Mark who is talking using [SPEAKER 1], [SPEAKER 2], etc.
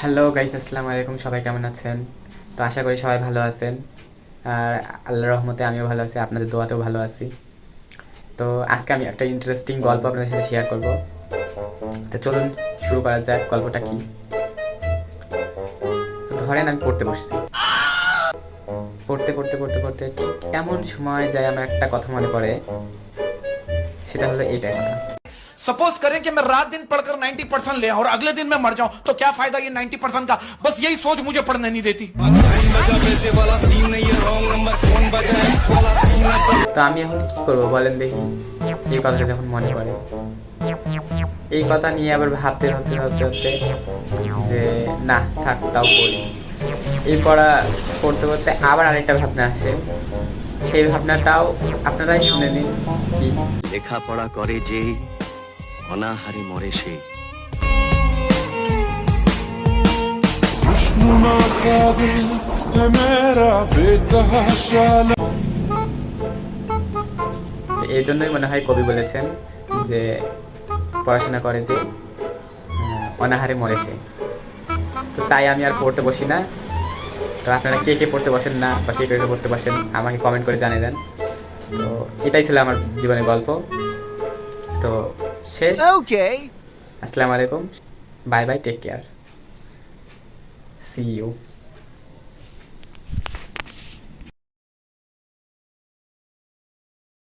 [SPEAKER 1] Hello guys আসসালামু আলাইকুম। সবাই কেমন আছেন? তো আশা করি সবাই ভালো আছেন। আর আল্লাহর রহমতে আমিও ভালো আছি, আপনাদের দোয়াতেও ভালো আছি। তো আজকে আমি একটা ইন্টারেস্টিং গল্প আপনাদের সাথে শেয়ার করব। তো চলুন, শুরু করা যাক, গল্পটা কি? তো ধরেন আমি পড়তে বসছি। পড়তে পড়তে পড়তে পড়তে ঠিক এমন সময় যায় আমার একটা কথা মনে পড়ে। সেটা হলো এইটাই কথা।
[SPEAKER 2] सपोज करें कि मैं रात दिन पढ़कर 90 परसेंट ले आऊं और अगले दिन मैं मर जाऊं तो क्या फायदा ये 90 परसेंट का बस यही सोच मुझे पढ़ने नहीं देती
[SPEAKER 1] তো আমি এখন কি করবো বলেন দেখি এই কথাটা যখন মনে পড়ে এই কথা নিয়ে আবার ভাবতে ভাবতে ভাবতে ভাবতে যে না থাক তাও পড়ি এই পড়া পড়তে পড়তে আবার আরেকটা ভাবনা আসে সেই ভাবনাটাও আপনারাই শুনে নিন কি
[SPEAKER 3] লেখাপড়া করে যে অনাহারে মরে সে।
[SPEAKER 1] এই জন্যই মনে হয় কবি বলেছেন যে পড়াশোনা করে যে অনাহারে মরে সে। তো তাই আমি আর পড়তে বসি না। তো আপনারা কে কে পড়তে বসেন না বা কে কে পড়তে বসেন আমাকে কমেন্ট করে জানিয়ে দেন। তো এটাই ছিল আমার জীবনের গল্প। তো শেষ।
[SPEAKER 4] ওকে
[SPEAKER 1] আসসালামু আলাইকুম। Bye bye take care see you